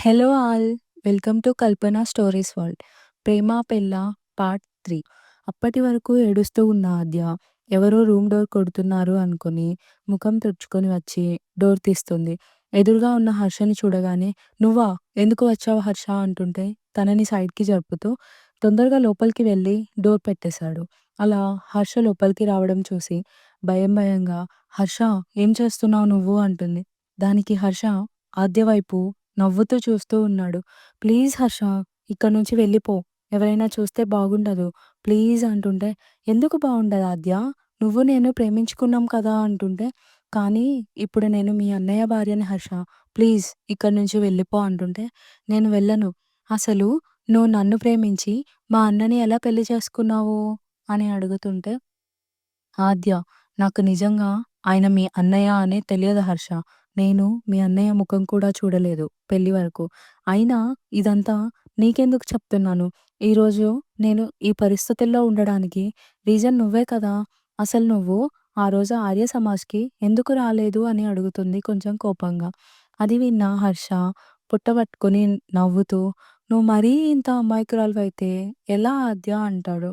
Hello all welcome to Kalpana stories world ప్రేమ పెళ్ళ part three అప్పటి వరకు ఏడుస్తూ ఉన్న ఆద్య ఎవరో రూమ్ డోర్ కొడుతున్నారు అనుకుని ముఖం తుడుచుకొని వచ్చి డోర్ తీస్తుంది. ఎదురుగా ఉన్న హర్షని చూడగానే నువ్వా? ఎందుకు వచ్చావు హర్ష? అంటుంటే తనని సైడ్కి జరుపుతూ తొందరగా లోపలికి వెళ్ళి డోర్ పెట్టేశాడు. అలా హర్ష లోపలికి రావడం చూసి భయం భయంగా హర్ష ఏం చేస్తున్నావు నువ్వు? అంటుంది. దానికి హర్ష ఆద్య వైపు నవ్వుతూ చూస్తూ ఉన్నాడు. "ప్లీజ్ హర్ష ఇక్కడ నుంచి వెళ్ళిపో. ఎవరైనా చూస్తే బాగుండదు. ప్లీజ్" అంటుంటే, "ఎందుకు బాగుండదు ఆద్య? నువ్వు నేను ప్రేమించుకున్నాం కదా" అంటుంటే, "కానీ ఇప్పుడు నేను మీ అన్నయ్య భార్యని హర్ష. ప్లీజ్ ఇక్కడి నుంచి వెళ్ళిపో" అంటుంటే, "నేను వెళ్ళను. అసలు నువ్వు నన్ను ప్రేమించి మా అన్నని ఎలా పెళ్ళి చేసుకున్నావు?" అని అడుగుతుంటే, "ఆద్య నాకు నిజంగా ఆయన మీ అన్నయ్య అనే తెలియదు హర్ష. నేను మీ అన్నయ్య ముఖం కూడా చూడలేదు పెళ్ళి వరకు. అయినా ఇదంతా నీకెందుకు చెప్తున్నాను. ఈరోజు నేను ఈ పరిస్థితుల్లో ఉండడానికి రీజన్ నువ్వే కదా! అసలు నువ్వు ఆ రోజు ఆర్య సమాజ్‌కి ఎందుకు రాలేదు అని అడుగుతుంది కొంచెం కోపంగా. అది విన్న హర్ష పుట్టబట్టుకొని నవ్వుతూ "నువ్వు మరీ ఇంత అమాయకురాలివైతే ఎలా ఆద్య" అంటాడు.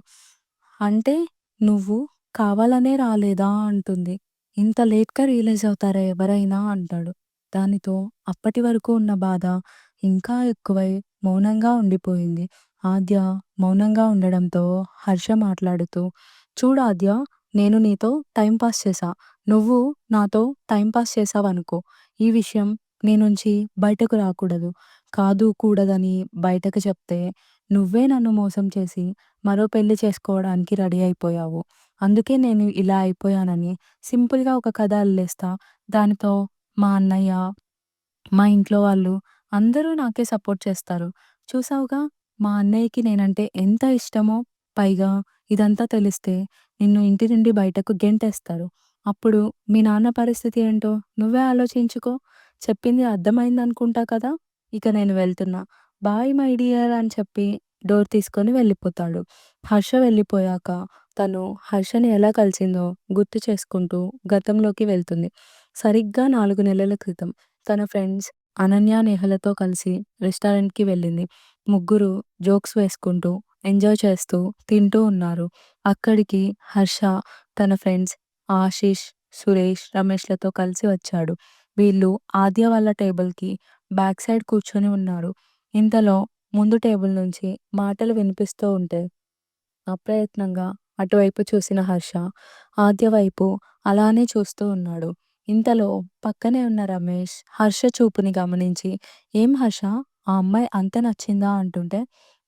"అంటే నువ్వు కావాలనే రాలేదా?" అంటుంది. "ఇంత లేట్‌గా రియలైజ్ అవుతారా ఎవరైనా" అంటాడు. దానితో అప్పటి వరకు ఉన్న బాధ ఇంకా ఎక్కువై మౌనంగా ఉండిపోయింది. ఆద్య మౌనంగా ఉండడంతో హర్ష మాట్లాడుతూ "చూడు ఆద్య నేను నీతో టైం పాస్ చేశా. నువ్వు నాతో టైం పాస్ చేశావనుకో. ఈ విషయం నీ నుంచి బయటకు రాకూడదు. కాదు కూడదని బయటకు చెప్తే నువ్వే నన్ను మోసం చేసి మరో పెళ్ళి చేసుకోవడానికి రెడీ అయిపోయావు. అందుకే నేను ఇలా అయిపోయానని సింపుల్‌గా ఒక కథ అల్లేస్తా. దానితో మా అన్నయ్య, మా ఇంట్లో వాళ్ళు అందరూ నాకే సపోర్ట్ చేస్తారు. చూసావుగా మా అన్నయ్యకి నేనంటే ఎంత ఇష్టమో. పైగా ఇదంతా తెలిస్తే నిన్ను ఇంటి నుండి బయటకు గెంటేస్తారు. అప్పుడు మీ నాన్న పరిస్థితి ఏంటో నువ్వే ఆలోచించుకో. చెప్పింది అర్థమైందనుకుంటా కదా! ఇక నేను వెళ్తున్నా. బాయ్ మై డియర్ అని చెప్పి డోర్ తీసుకొని వెళ్ళిపోతాడు. హర్ష వెళ్ళిపోయాక తను హర్షని ఎలా కలిసిందో గుర్తు చేసుకుంటూ గతంలోకి వెళ్తుంది. సరిగ్గా నాలుగు నెలల క్రితం తన ఫ్రెండ్స్ అనన్య, నేహలతో కలిసి రెస్టారెంట్‌కి వెళ్ళింది. ముగ్గురు జోక్స్ వేసుకుంటూ, ఎంజాయ్ చేస్తూ తింటూ ఉన్నారు. అక్కడికి హర్ష తన ఫ్రెండ్స్ ఆశీష్ సురేష్, రమేష్‌లతో కలిసి వచ్చాడు. వీళ్ళు ఆద్య వాళ్ళ టేబుల్‌కి బ్యాక్ సైడ్ కూర్చొని ఉన్నారు. ఇంతలో ముందు టేబుల్ నుంచి మాటలు వినిపిస్తూ ఉంటే అప్రయత్నంగా అటువైపు చూసిన హర్ష ఆద్య వైపు అలానే చూస్తూ ఉన్నాడు. ఇంతలో పక్కనే ఉన్న రమేష్ హర్ష చూపుని గమనించి "ఏం హర్ష ఆ అమ్మాయి అంత నచ్చిందా?" అంటుంటే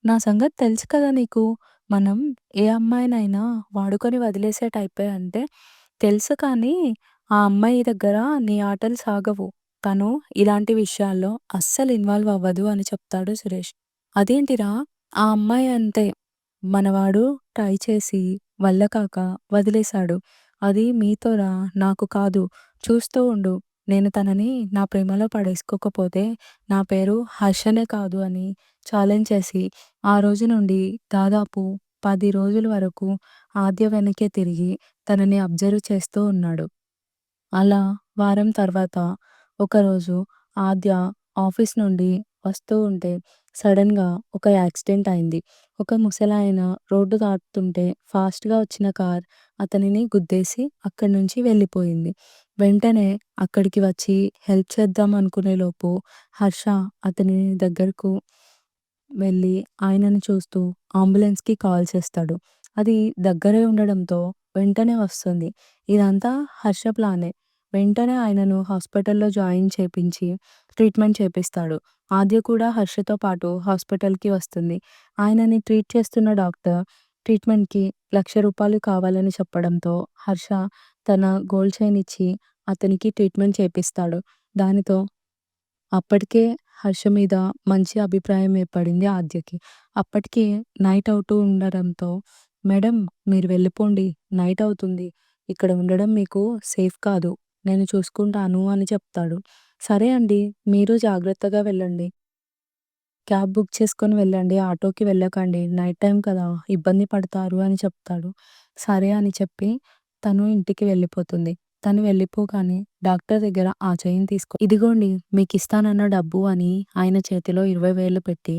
"నా సంగతి తెలుసు కదా నీకు. మనం ఏ అమ్మాయినైనా వాడుకొని వదిలేసే టైపే" అంటే "తెలుసు కానీ ఆ అమ్మాయి దగ్గర నీ ఆటలు సాగవు. తను ఇలాంటి విషయాల్లో అస్సలు ఇన్వాల్వ్ అవ్వదు" అని చెప్తాడు సురేష్. "అదేంటిరా ఆ అమ్మాయి అంతే. మనవాడు ట్రై చేసి వల్లకాక వదిలేశాడు అది మీతోరా నాకు కాదు. చూస్తూ ఉండు. నేను తనని నా ప్రేమలో పడేసుకోకపోతే నా పేరు హర్షనే కాదు" అని ఛాలెంజ్ చేసి ఆ రోజు నుండి దాదాపు పది రోజుల వరకు ఆద్య వెనకే తిరిగి తనని అబ్జర్వ్ చేస్తూ ఉన్నాడు. అలా వారం తర్వాత ఒకరోజు ఆద్య ఆఫీస్ నుండి వస్తూ ఉంటే సడెన్‌గా ఒక యాక్సిడెంట్ అయింది. ఒక ముసలాయన రోడ్డు దాటుతుంటే ఫాస్ట్‌గా వచ్చిన కార్ అతనిని గుద్దేసి అక్కడి నుంచి వెళ్ళిపోయింది. వెంటనే అక్కడికి వచ్చి హెల్ప్ చేద్దాం అనుకునేలోపు హర్ష అతని దగ్గరకు వెళ్ళి ఆయనను చూస్తూ అంబులెన్స్‌కి కాల్ చేస్తాడు. అది దగ్గరే ఉండడంతో వెంటనే వస్తుంది. ఇదంతా హర్ష ప్లానే. వెంటనే ఆయనను హాస్పిటల్‌లో జాయిన్ చేపించి ట్రీట్మెంట్ చేపిస్తాడు. ఆద్య కూడా హర్షతో పాటు హాస్పిటల్‌కి వస్తుంది. ఆయనని ట్రీట్ చేస్తున్న డాక్టర్ ట్రీట్మెంట్‌కి లక్ష రూపాయలు కావాలని చెప్పడంతో హర్ష తన గోల్డ్ చైన్ ఇచ్చి అతనికి ట్రీట్మెంట్ చేపిస్తాడు. దానితో అప్పటికే హర్ష మీద మంచి అభిప్రాయం ఏర్పడింది ఆద్యకి. అప్పటికి నైట్ అవుతూ ఉండడంతో "మేడం మీరు వెళ్ళిపోండి. నైట్ అవుతుంది. ఇక్కడ ఉండడం మీకు సేఫ్ కాదు. నేను చూసుకుంటాను" అని చెప్తాడు. "సరే అండి. మీరు జాగ్రత్తగా వెళ్ళండి. క్యాబ్ బుక్ చేసుకొని వెళ్ళండి. ఆటోకి వెళ్ళకండి. నైట్ టైమ్ కదా! ఇబ్బంది పడతారు" అని చెప్తాడు. సరే అని చెప్పి తను ఇంటికి వెళ్ళిపోతుంది. తను వెళ్ళిపోగానే డాక్టర్ దగ్గర ఆ చైన్ తీసుకో ఇదిగోండి మీకిస్తానన్న డబ్బు అని ఆయన చేతిలో 20,000 పెట్టి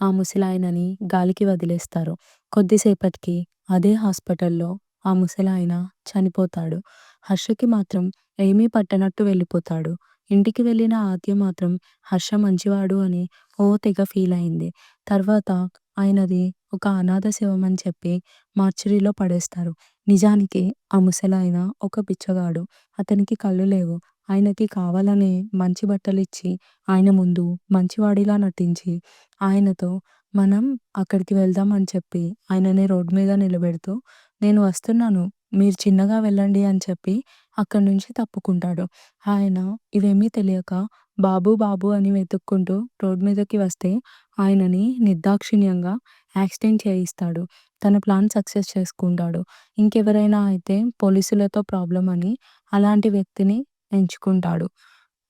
ఆ ముసలాయనని గాలికి వదిలేస్తారు. కొద్దిసేపటికి అదే హాస్పిటల్‌లో ఆ ముసలాయన చనిపోతాడు. హర్షకి మాత్రం ఏమీ పట్టనట్టు వెళ్ళిపోతాడు. ఇంటికి వెళ్ళిన ఆద్య మాత్రం హర్ష మంచివాడు అని ఓ తెగ ఫీలయింది. తర్వాత ఆయనది ఒక అనాథ శివమని చెప్పి మార్చురీలో పడేస్తారు. నిజానికి ఆ ముసలాయన ఒక బిచ్చగాడు. అతనికి కళ్ళు లేవు. ఆయనకి కావాలనే మంచి బట్టలిచ్చి ఆయన ముందు మంచివాడిలా నటించి ఆయనతో మనం అక్కడికి వెళ్దాం అని చెప్పి ఆయనని రోడ్డు మీద నిలబెడుతూ నేను వస్తున్నాను. మీరు చిన్నగా వెళ్ళండి అని చెప్పి అక్కడి నుంచి తప్పుకుంటాడు. ఆయన ఇవేమీ తెలియక బాబు బాబు అని వెతుక్కుంటూ రోడ్ మీదకి వస్తే ఆయనని నిర్దాక్షిణ్యంగా యాక్సిడెంట్ చేయిస్తాడు. తన ప్లాన్ సక్సెస్ చేసుకుంటాడు. ఇంకెవరైనా అయితే పోలీసులతో ప్రాబ్లమ్ అని అలాంటి వ్యక్తిని ఎంచుకుంటాడు.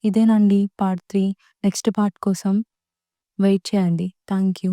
ఇదేనండి పార్ట్ 3 నెక్స్ట్ పార్ట్ కోసం వెయిట్ చేయండి. Thank you.